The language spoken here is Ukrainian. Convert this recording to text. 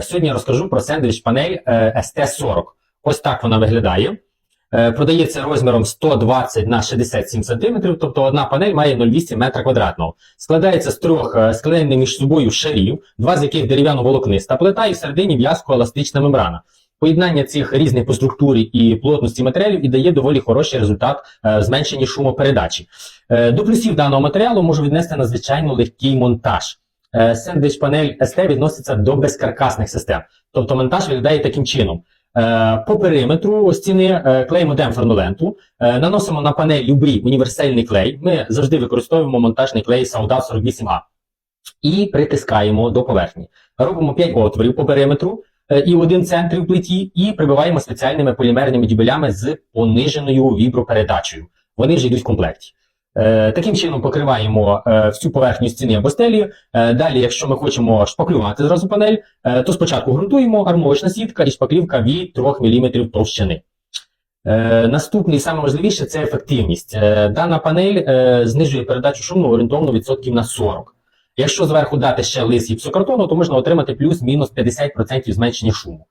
Сьогодні я розкажу про сендвіч панель ST40. Ось так вона виглядає. Е, Продається розміром 120 на 67 см, тобто одна панель має 0,8 метра квадратного. Складається з трьох е, склеєних між собою шарів, два з яких дерев'яно-волокниста плита і всередині в'язко-еластична мембрана. Поєднання цих різних по структурі і плотності матеріалів і дає доволі хороший результат е, зменшення шумопередачі. Е, До плюсів даного матеріалу можу віднести надзвичайно легкий монтаж. Е, Сендвіч панель ST відноситься до безкаркасних систем. Тобто монтаж виглядає таким чином. Е, По периметру стіни е, клеїмо демпферну ленту, наносимо на панель любрі універсальний клей. Ми завжди використовуємо монтажний клей Saudat 48A і притискаємо до поверхні. Робимо 5 отворів по периметру і один центр в плиті, і прибиваємо спеціальними полімерними дюбелями з пониженою вібропередачею. Вони вже йдуть в комплекті. Е, Таким чином покриваємо е, всю поверхню стіни або стелі. Е, Далі, якщо ми хочемо шпаклювати зразу панель, то спочатку ґрунтуємо армовочна сітка і шпаклівка від 3 мм товщини. Наступний саме важливіше це ефективність. Дана панель знижує передачу шуму орієнтовно відсотків на 40. Якщо зверху дати ще лист гіпсокартону, то можна отримати плюс-мінус 50% зменшення шуму.